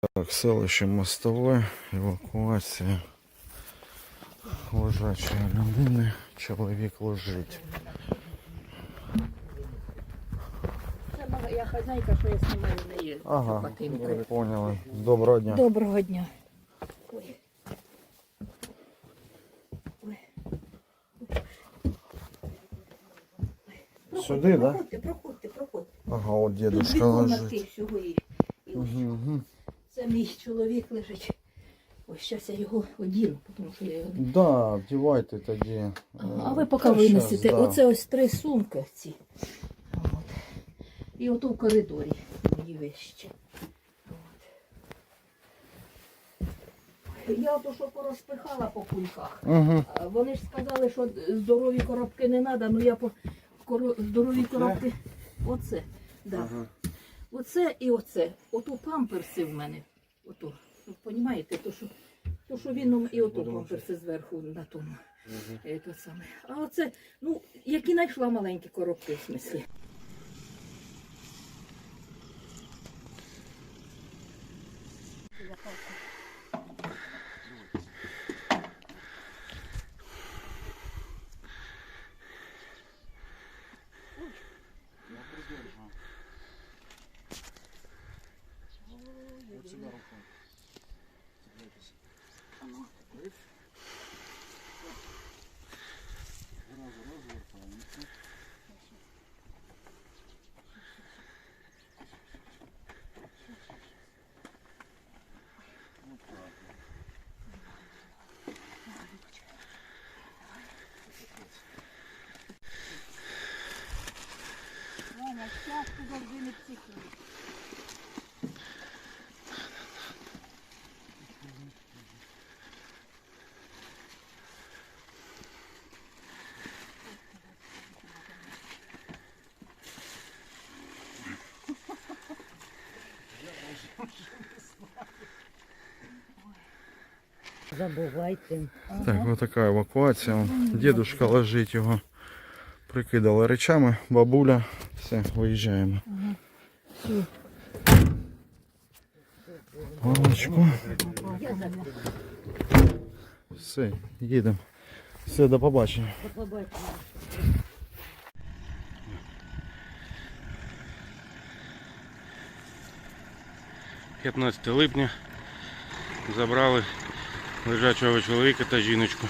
Так, селище Мостове, евакуація лежачої людини. Чоловік лежить. Це моя хазяйка, що я знімаю неї. Ага, хатинку. поняли. Доброго дня. Доброго дня. Ой. Ой. Сюди, да? Проходьте, проходьте, проходьте. Ага, от дедушка лежить. Угу, угу. Це мій чоловік лежить. Ось зараз я його одіну, тому що я його. Да, вдівайте тоді. А ви Е, поки винесете. да. Оце ось три сумки ці. От. І ото в коридорі мої вещі. Я ото що порозпихала по кульках. Угу. Вони ж сказали, що здорові коробки не треба, ну я по коро- здорові коробки. Оце. Да. Ага. Оце і оце. Ото памперси в мене. Ото. Ви розумієте, то що, то, що він і ото памперси зверху на тому. Угу. Це саме. А оце, ну, які знайшла маленькі коробки, в смислі. Сюди рукою. Зразу розвертаємося. Мама, сейчас ты должен идти. Забувайте. Так, ось така евакуація. Дідушка лежить його. Прикидали речами, бабуля. Все, виїжджаємо. Галочку. Все, їдемо. Все, до побачення. До побачення. 15 липня забрали лежачого чоловіка та жіночку.